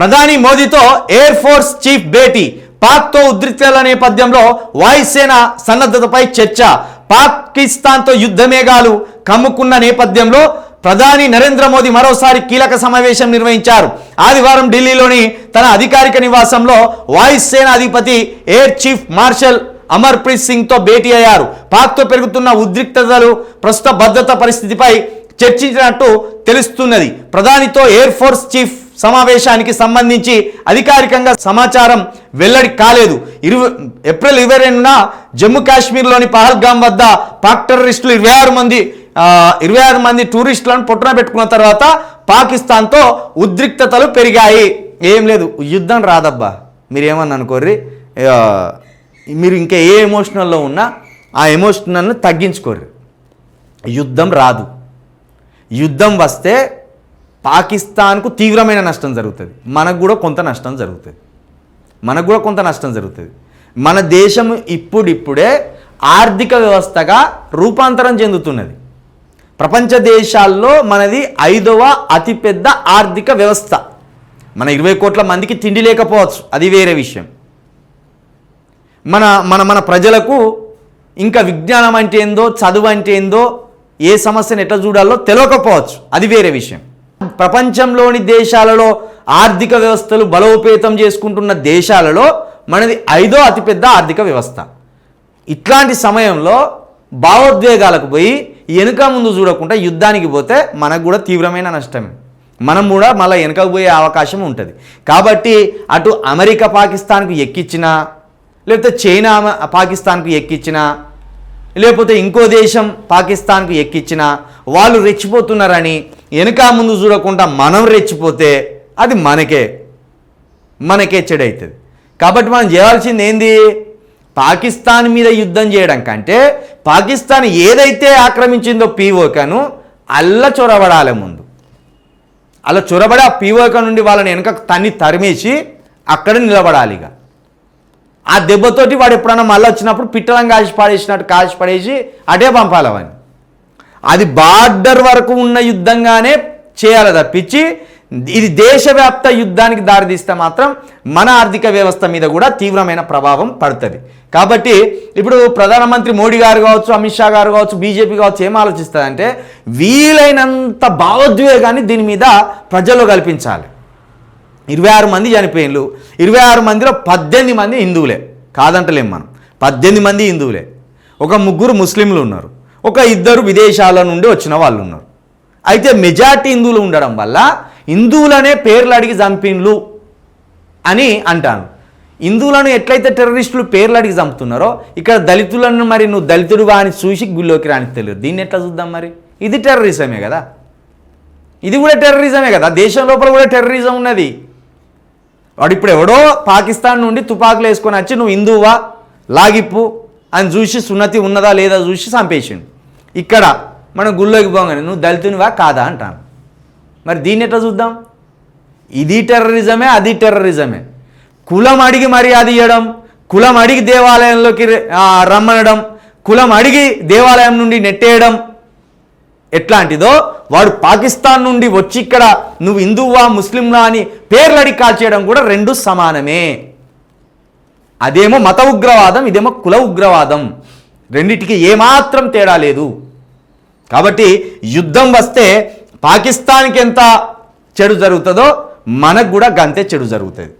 ప్రధాని మోదీతో air force chief భేటీ. పాక్తో ఉద్రిక్తల నేపథ్యంలో వాయుసేన సన్నద్ధతపై చర్చ. పాకిస్తాన్తో యుద్ధమేఘాలు. కమ్ముకున్న నేపథ్యంలో ప్రధాని నరేంద్ర మోదీ మరోసారి కీలక సమావేశం నిర్వహించారు. ఆదివారం ఢిల్లీలోని తన అధికారిక నివాసంలో వాయుసేన అధిపతి ఎయిర్ చీఫ్ మార్షల్ అమర్ప్రీత్ సింగ్తో భేటీ అయ్యారు. పాక్తో పెరుగుతున్న ఉద్రిక్తతలు ప్రస్తుత భద్రత పరిస్థితిపై చర్చించినట్టు తెలుస్తున్నది. ప్రధానితో ఎయిర్ ఫోర్స్ చీఫ్ సమావేశానికి సంబంధించి అధికారికంగా సమాచారం వెల్లడి కాలేదు. ఇరవై ఏప్రిల్ ఇరవై రెండున జమ్మూ కాశ్మీర్లోని పహల్గామ్ వద్ద పాక్ టెర్రరిస్టులు ఇరవై ఆరు మంది ఇరవై ఆరు మంది టూరిస్టులను పొట్టున పెట్టుకున్న తర్వాత పాకిస్తాన్తో ఉద్రిక్తతలు పెరిగాయి. ఏం లేదు యుద్ధం రాదబ్బా. మీరు అనుకోర్రి? మీరు ఇంకా ఏ ఎమోషనల్లో ఉన్నా ఆ ఎమోషనల్ని తగ్గించుకోర్రి. యుద్ధం రాదు. యుద్ధం వస్తే పాకిస్తాన్కు తీవ్రమైన నష్టం జరుగుతుంది. మనకు కూడా కొంత నష్టం జరుగుతుంది. మనకు కూడా కొంత నష్టం జరుగుతుంది. మన దేశం ఇప్పుడిప్పుడే ఆర్థిక వ్యవస్థగా రూపాంతరం చెందుతున్నది. ప్రపంచ దేశాల్లో మనది ఐదవ అతిపెద్ద ఆర్థిక వ్యవస్థ. మన ఇరవై కోట్ల మందికి తిండి లేకపోవచ్చు. అది వేరే విషయం. మన మన మన ప్రజలకు ఇంకా విజ్ఞానం అంటే ఏందో చదువు అంటే ఏందో ఏ సమస్యను ఎట్లా చూడాలో తెలియకపోవచ్చు అది వేరే విషయం. ప్రపంచంలోని దేశాలలో ఆర్థిక వ్యవస్థలు బలోపేతం చేసుకుంటున్న దేశాలలో మనది ఐదో అతిపెద్ద ఆర్థిక వ్యవస్థ. ఇట్లాంటి సమయంలో భావోద్వేగాలకు పోయి వెనుక ముందు చూడకుండా యుద్ధానికి పోతే మనకు కూడా తీవ్రమైన నష్టమే. మనం కూడా మళ్ళీ వెనుకకు పోయే అవకాశం ఉంటుంది. కాబట్టి అటు అమెరికా పాకిస్తాన్కు ఎక్కించినా లేకపోతే చైనా పాకిస్తాన్కు ఎక్కించినా లేకపోతే ఇంకో దేశం పాకిస్తాన్కు ఎక్కించినా వాళ్ళు రెచ్చిపోతున్నారని వెనుక ముందు చూడకుండా మనం రెచ్చిపోతే అది మనకే మనకే చెడవుతుంది కాబట్టి మనం చేయాల్సింది ఏంది? పాకిస్తాన్ మీద యుద్ధం చేయడం కంటే పాకిస్తాన్ ఏదైతే ఆక్రమించిందో పీఓకను అల్ల చొరబడాలి ముందు. అలా చొరబడి ఆ పీఓక నుండి వాళ్ళని వెనక తన్ని తరిమేసి అక్కడ నిలబడాలి ఇక ఆ దెబ్బతోటి వాడు ఎప్పుడన్నా మళ్ళీ వచ్చినప్పుడు పిట్టలం కాసి పడేసినట్టు కాసి పడేసి అటే పంపాలి అవన్నీ అది బార్డర్ వరకు ఉన్న యుద్ధంగానే చేయాలి తప్పించి ఇది దేశవ్యాప్త యుద్ధానికి దారితీస్తే మాత్రం మన ఆర్థిక వ్యవస్థ మీద కూడా తీవ్రమైన ప్రభావం పడుతుంది. కాబట్టి ఇప్పుడు ప్రధానమంత్రి మోడీ గారు కావచ్చు అమిత్ షా గారు కావచ్చు బీజేపీ కావచ్చు ఏం ఆలోచిస్తుందంటే వీలైనంత భావోద్వేగాన్ని దీని మీద ప్రజల్లో కల్పించాలి. ఇరవై ఆరు మంది చనిపోయిన్లు ఇరవై ఆరు మందిలో పద్దెనిమిది మంది హిందువులే. కాదంటలేం మనం. పద్దెనిమిది మంది హిందువులే. ఒక ముగ్గురు ముస్లింలు ఉన్నారు. ఒక ఇద్దరు విదేశాల నుండి వచ్చిన వాళ్ళు ఉన్నారు అయితే మెజార్టీ హిందువులు ఉండడం వల్ల హిందువులనే పేర్లు అడిగి చంపిన్లు అని అంటాను. హిందువులను ఎట్లయితే టెర్రరిస్టులు పేర్లు అడిగి చంపుతున్నారో ఇక్కడ దళితులను మరి నువ్వు దళితుడు అని చూసి గుళ్ళోకి రానికి తెలియదు. దీన్ని ఎట్లా చూద్దాం మరి? ఇది టెర్రరిజమే కదా. ఇది కూడా టెర్రరిజమే కదా. దేశం లోపల కూడా టెర్రరిజం ఉన్నది. వాడు ఇప్పుడు ఎవడో పాకిస్తాన్ నుండి తుపాకులు వేసుకొని వచ్చి నువ్వు హిందువా? లాగిప్పు అని చూసి సున్నతి ఉన్నదా లేదా చూసి చంపేసిండు. ఇక్కడ మనం గుళ్ళోకి పోగానే నువ్వు దళితునివా కాదా అంటాను. మరి దీన్ని ఎట్లా చూద్దాం? ఇది టెర్రరిజమే అది టెర్రరిజమే. కులం అడిగి మర్యాద ఇవ్వడం కులం అడిగి దేవాలయంలోకి రమ్మనడం కులం అడిగి దేవాలయం నుండి నెట్టేయడం ఎట్లాంటిదో వాడు పాకిస్తాన్ నుండి వచ్చి ఇక్కడ నువ్వు హిందువా ముస్లింలా అని పేర్లు అడిగి కాల్చేయడం కూడా రెండు సమానమే. అదేమో మత ఉగ్రవాదం ఇదేమో కుల ఉగ్రవాదం. రెండిటికి ఏమాత్రం తేడా లేదు. కాబట్టి యుద్ధం వస్తే పాకిస్తాన్కి ఎంత చెడు జరుగుతుందో మనకు కూడా గంతే చెడు జరుగుతుంది.